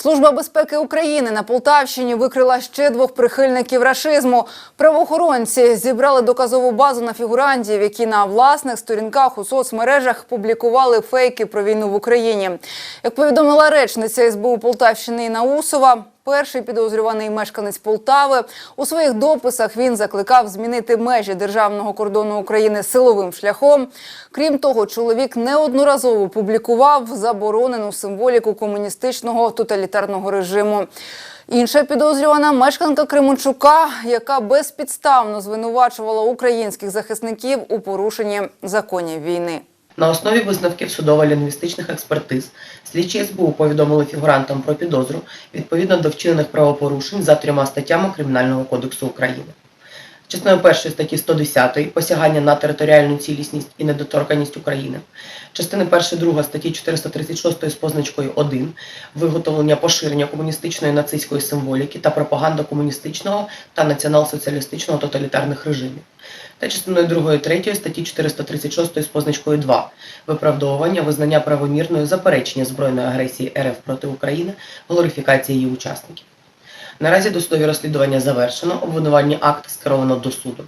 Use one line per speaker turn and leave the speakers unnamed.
Служба безпеки України на Полтавщині викрила ще двох прихильників рашизму. Правоохоронці зібрали доказову базу на фігурантів, які на власних сторінках у соцмережах публікували фейки про війну в Україні. Як повідомила речниця СБУ Полтавщини Інна Усова, перший підозрюваний мешканець Полтави у своїх дописах він закликав змінити межі державного кордону України силовим шляхом. Крім того, чоловік неодноразово публікував заборонену символіку комуністичного тоталітарного режиму. Інша підозрювана мешканка Кременчука, яка безпідставно звинувачувала українських захисників у порушенні законів війни.
На основі висновків судово-лінгвістичних експертиз слідчі СБУ повідомили фігурантам про підозру відповідно до вчинених правопорушень за трьома статтями Кримінального кодексу України. Частиною першої статті 110 посягання на територіальну цілісність і недоторканність України, частини 1 2 статті 436 з позначкою 1 виготовлення поширення комуністичної нацистської символіки та пропаганда комуністичного та націонал-соціалістичного тоталітарних режимів та частиною 2 і 3 статті 436 з позначкою 2 виправдовування визнання правомірною заперечення збройної агресії РФ проти України, глорифікації її учасників. Наразі досудові розслідування завершено, обвинувальні акти скеровано до суду.